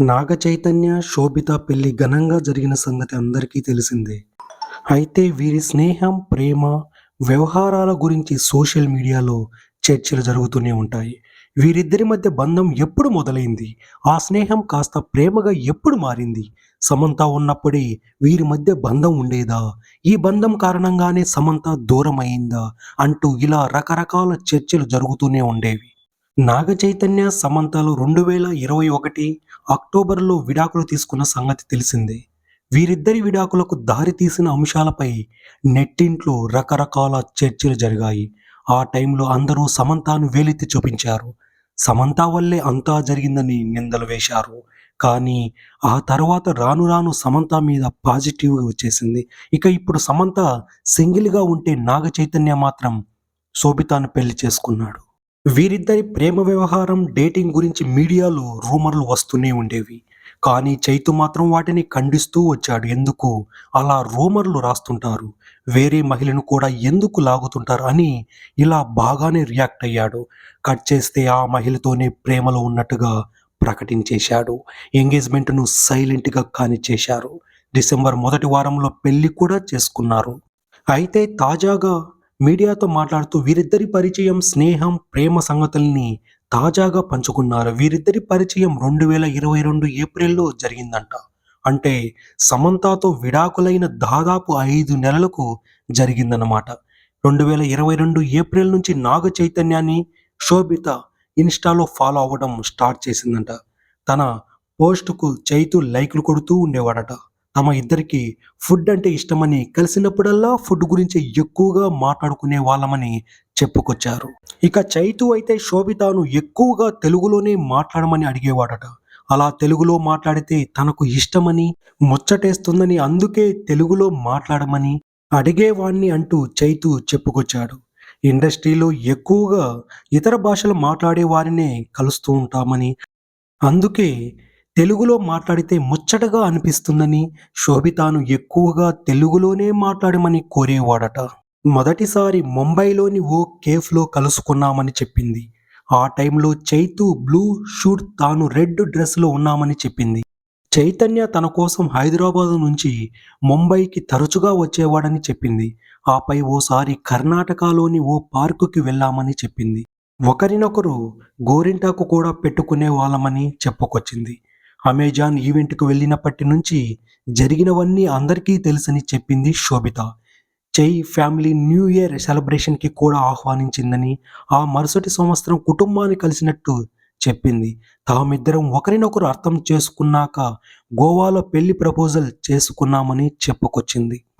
నాగ చైతన్య శోభిత పెళ్ళి ఘనంగా జరిగిన సంగతి అందరికీ తెలిసిందే. అయితే వీరి స్నేహం ప్రేమ వ్యవహారాల గురించి సోషల్ మీడియాలో చర్చలు జరుగుతూనే ఉంటాయి. వీరిద్దరి మధ్య బంధం ఎప్పుడు మొదలైంది? ఆ స్నేహం కాస్త ప్రేమగా ఎప్పుడు మారింది? సమంత ఉన్నప్పుడే వీరి మధ్య బంధం ఉండేదా? ఈ బంధం కారణంగానే సమంత దూరం అయిందా అంటూ ఇలా రకరకాల చర్చలు జరుగుతూనే ఉండేవి. నాగ చైతన్య సమంతలు రెండు వేల ఇరవై ఒకటి అక్టోబర్లో విడాకులు తీసుకున్న సంగతి తెలిసిందే. వీరిద్దరి విడాకులకు దారి తీసిన అంశాలపై నెట్టింట్లో రకరకాల చర్చలు జరిగాయి. ఆ టైంలో అందరూ సమంతాను వేలెత్తి చూపించారు. సమంత వల్లే అంతా జరిగిందని నిందలు వేశారు. కానీ ఆ తర్వాత రాను రాను సమంత మీద పాజిటివ్గా వచ్చేసింది. ఇక ఇప్పుడు సమంత సింగిల్గా ఉంటే నాగ చైతన్య మాత్రం శోభితాను పెళ్ళి చేసుకున్నాడు. వీరిద్దరి ప్రేమ వ్యవహారం డేటింగ్ గురించి మీడియాలో రూమర్లు వస్తూనే ఉండేవి. కానీ చైతు మాత్రం వాటిని ఖండిస్తూ వచ్చాడు. ఎందుకు? అలా రూమర్లు రాస్తుంటారు. వేరే మహిళను కూడా ఎందుకు లాగుతుంటారు అని ఇలా బాగానే రియాక్ట్ అయ్యాడు. కట్ చేస్తే ఆ మహిళతోనే ప్రేమలో ఉన్నట్టుగా ప్రకటించేశాడు. ఎంగేజ్మెంట్ను సైలెంట్గా కానిచ్చేశారు డిసెంబర్ మొదటి వారంలో పెళ్ళి కూడా చేసుకున్నారు. అయితే తాజాగా మీడియాతో మాట్లాడుతూ వీరిద్దరి పరిచయం స్నేహం ప్రేమ సంగతుల్ని తాజాగా పంచుకున్నారు. వీరిద్దరి పరిచయం రెండు వేల ఇరవై రెండు ఏప్రిల్లో జరిగిందంట. అంటే సమంతతో విడాకులైన దాదాపు ఐదు నెలలకు జరిగిందన్నమాట. రెండు వేల ఇరవై రెండు ఏప్రిల్ నుంచి నాగ చైతన్యాన్ని శోభిత ఇన్స్టాలో ఫాలో అవ్వడం స్టార్ట్ చేసిందంట. తన పోస్టుకు చైతు లైక్లు కొడుతూ ఉండేవాడట. తమ ఇద్దరికి ఫుడ్ అంటే ఇష్టమని కలిసినప్పుడల్లా ఫుడ్ గురించి ఎక్కువగా మాట్లాడుకునే వాళ్ళమని చెప్పుకొచ్చారు. ఇక చైతు అయితే శోభితాను ఎక్కువగా తెలుగులోనే మాట్లాడమని అడిగేవాడట. అలా తెలుగులో మాట్లాడితే తనకు ఇష్టమని ముచ్చటేస్తుందని అందుకే తెలుగులో మాట్లాడమని అడిగేవాణ్ణి అంటూ చైతు చెప్పుకొచ్చాడు. ఇండస్ట్రీలో ఎక్కువగా ఇతర భాషలు మాట్లాడే వారినే కలుస్తూ ఉంటామని అందుకే తెలుగులో మాట్లాడితే ముచ్చటగా అనిపిస్తుందని శోభితాను ఎక్కువగా తెలుగులోనే మాట్లాడమని కోరేవాడట. మొదటిసారి ముంబైలోని ఓ కేఫ్లో కలుసుకున్నామని చెప్పింది. ఆ టైంలో చైతు బ్లూ షూట్ తాను రెడ్ డ్రెస్లో ఉన్నామని చెప్పింది. చైతన్య తన కోసం హైదరాబాద్ నుంచి ముంబైకి తరచుగా వచ్చేవాడని చెప్పింది. ఆపై ఓసారి కర్ణాటకలోని ఓ పార్కుకి వెళ్ళామని చెప్పింది. ఒకరినొకరు గోరింటాకు కూడా పెట్టుకునే వాళ్ళమని చెప్పుకొచ్చింది. అమెజాన్ ఈవెంట్కు వెళ్ళినప్పటి నుంచి జరిగినవన్నీ అందరికీ తెలుసని చెప్పింది శోభిత. జై ఫ్యామిలీ న్యూ ఇయర్ సెలబ్రేషన్కి కూడా ఆహ్వానించిందని ఆ మరుసటి సంవత్సరం కుటుంబాన్ని కలిసినట్టు చెప్పింది. తామిద్దరం ఒకరినొకరు అర్థం చేసుకున్నాక గోవాలో పెళ్ళి ప్రపోజల్ చేసుకున్నామని చెప్పుకొచ్చింది.